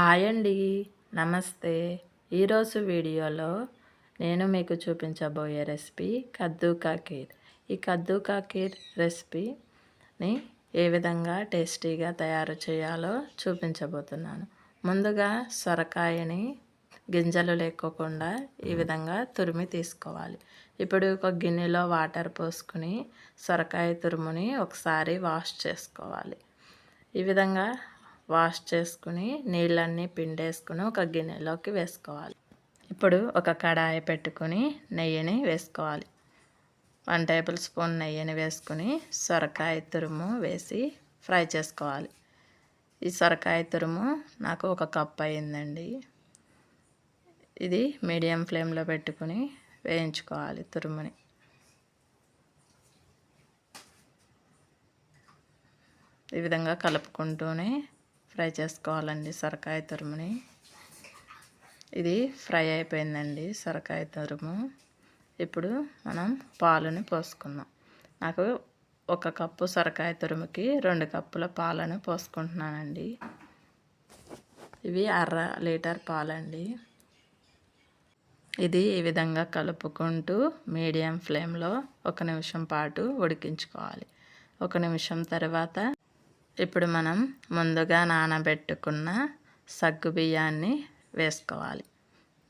Hi అండి. నమస్తే. ఈరోజు వీడియోలో నేను మీకు చూపించబోయే రెసిపీ కద్దూకా కీర్ ఈ కద్దూకా కీర్ రెసిపీని ఏ విధంగా టేస్టీగా తయారు చేయాలో చూపించబోతున్నాను. ముందుగా సొరకాయని గింజలు లేకోకుండా ఈ విధంగా తురిమి తీసుకోవాలి. ఇప్పుడు ఒక గిన్నెలో వాటర్ పోసుకుని సొరకాయ తురుముని ఒకసారి వాష్ చేసుకోవాలి. ఈ విధంగా వాష్ చేసుకుని నీళ్ళన్నీ పిండేసుకుని ఒక గిన్నెలోకి వేసుకోవాలి. ఇప్పుడు ఒక కడాయి పెట్టుకుని నెయ్యిని వేసుకోవాలి. వన్ టేబుల్ స్పూన్ నెయ్యిని వేసుకుని సొరకాయ తురుము వేసి ఫ్రై చేసుకోవాలి. ఈ సొరకాయ తురుము నాకు ఒక కప్ అయిందండి. ఇది మీడియం ఫ్లేమ్లో పెట్టుకుని వేయించుకోవాలి తురుముని. ఈ విధంగా కలుపుకుంటూనే ఫ్రై చేసుకోవాలండి సొరకాయ తురుముని. ఇది ఫ్రై అయిపోయిందండి సొరకాయ తురుము. ఇప్పుడు మనం పాలను పోసుకుందాం. నాకు ఒక కప్పు సొరకాయ తురుముకి రెండు కప్పుల పాలను పోసుకుంటున్నానండి. ఇవి అర లీటర్ పాలండి. ఇది ఈ విధంగా కలుపుకుంటూ మీడియం ఫ్లేమ్లో ఒక నిమిషం పాటు ఉడికించుకోవాలి. ఒక నిమిషం తర్వాత ఇప్పుడు మనం ముందుగా నానబెట్టుకున్న సగ్గు బియ్యాన్ని వేసుకోవాలి.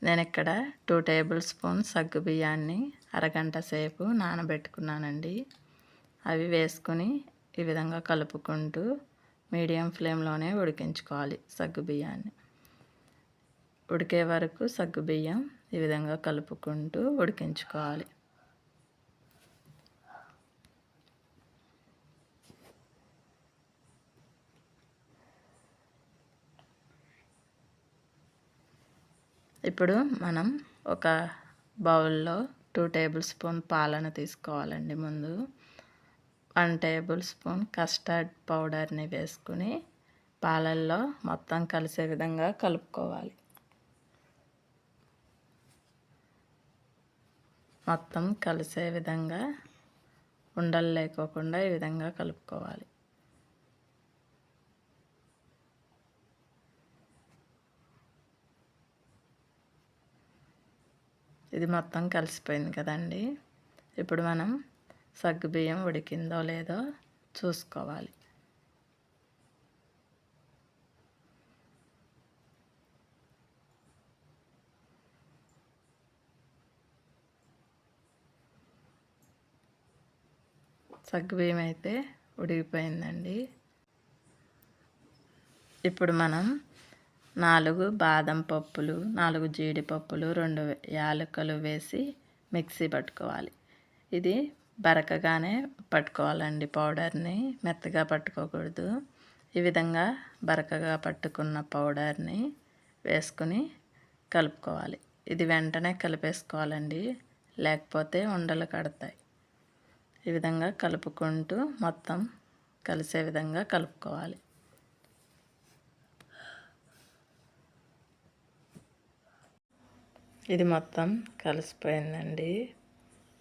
నేను ఇక్కడ టూ టేబుల్ స్పూన్ సగ్గు బియ్యాన్ని అరగంట సేపు నానబెట్టుకున్నానండి. అవి వేసుకుని ఈ విధంగా కలుపుకుంటూ మీడియం ఫ్లేమ్లోనే ఉడికించుకోవాలి సగ్గు బియ్యాన్ని. ఉడికే వరకు సగ్గు బియ్యం ఈ విధంగా కలుపుకుంటూ ఉడికించుకోవాలి. ఇప్పుడు మనం ఒక బౌల్లో టూ టేబుల్ స్పూన్ పాలను తీసుకోవాలండి ముందు. వన్ టేబుల్ స్పూన్ కస్టర్డ్ పౌడర్ని వేసుకుని పాలల్లో మొత్తం కలిసే విధంగా కలుపుకోవాలి. మొత్తం కలిసే విధంగా ఉండలు లేకోకుండా ఈ విధంగా కలుపుకోవాలి. ఇది మొత్తం కలిసిపోయింది కదండి. ఇప్పుడు మనం సగ్గుబియ్యం ఉడికిందో లేదో చూసుకోవాలి. సగ్గుబియ్యం అయితే ఉడికిపోయిందండి. ఇప్పుడు మనం నాలుగు బాదం పప్పులు నాలుగు జీడిపప్పులు రెండు యాలకులు వేసి మిక్సీ పట్టుకోవాలి. ఇది బరకగానే పట్టుకోవాలండి పౌడర్ని మెత్తగా పట్టుకోకూడదు. ఈ విధంగా బరకగా పట్టుకున్న పౌడర్ని వేసుకుని కలుపుకోవాలి. ఇది వెంటనే కలిపేసుకోవాలండి లేకపోతే ఉండలు కడతాయి. ఈ విధంగా కలుపుకుంటూ మొత్తం కలిసే విధంగా కలుపుకోవాలి. ఇది మొత్తం కలిసిపోయిందండి.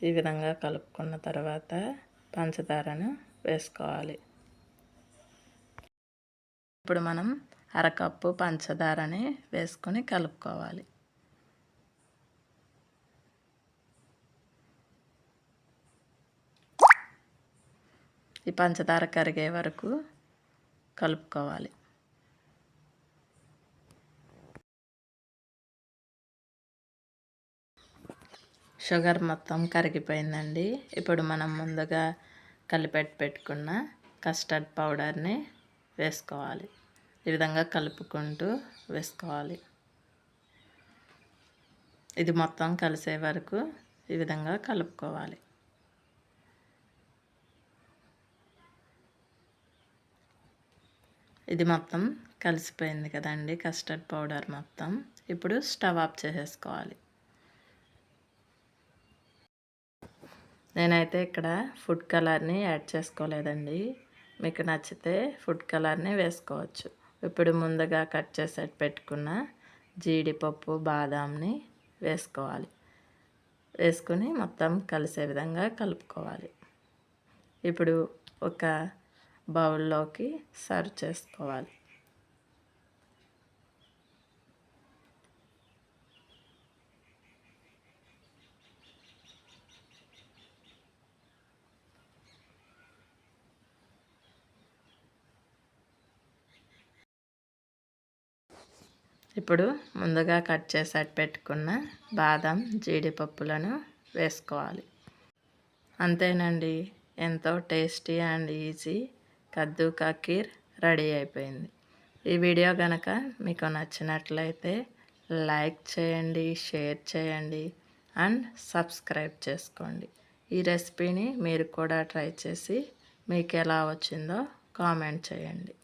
ఈ విధంగా కలుపుకున్న తర్వాత పంచదారను వేసుకోవాలి. ఇప్పుడు మనం అరకప్పు పంచదారని వేసుకొని కలుపుకోవాలి. ఈ పంచదార కరిగే వరకు కలుపుకోవాలి. షుగర్ మొత్తం కరిగిపోయిందండి. ఇప్పుడు మనం ముందుగా కలిపెట్టి పెట్టుకున్న కస్టర్డ్ పౌడర్ని వేసుకోవాలి. ఈ విధంగా కలుపుకుంటూ వేసుకోవాలి. ఇది మొత్తం కలిసే వరకు ఈ విధంగా కలుపుకోవాలి. ఇది మొత్తం కలిసిపోయింది కదండి కస్టర్డ్ పౌడర్ మొత్తం. ఇప్పుడు స్టవ్ ఆఫ్ చేసేసుకోవాలి. నేనైతే ఇక్కడ ఫుడ్ కలర్ని యాడ్ చేసుకోలేదండి. మీకు నచ్చితే ఫుడ్ కలర్ని వేసుకోవచ్చు. ఇప్పుడు ముందుగా కట్ చేసి పెట్టుకున్న జీడిపప్పు బాదాంని వేసుకోవాలి. వేసుకుని మొత్తం కలిసే విధంగా కలుపుకోవాలి. ఇప్పుడు ఒక బౌల్లోకి సర్వ్ చేసుకోవాలి. ఇప్పుడు ముందుగా కట్ చేసి పెట్టుకున్న బాదం జీడిపప్పులను వేసుకోవాలి. అంతేనండి ఎంతో tasty and easy kaddu kheer ready అయిపోయింది. ఈ వీడియో కనుక మీకు నచ్చినట్లయితే లైక్ చేయండి షేర్ చేయండి అండ్ సబ్స్క్రైబ్ చేసుకోండి. ఈ రెసిపీని మీరు కూడా ట్రై చేసి మీకు ఎలా వచ్చిందో కామెంట్ చేయండి.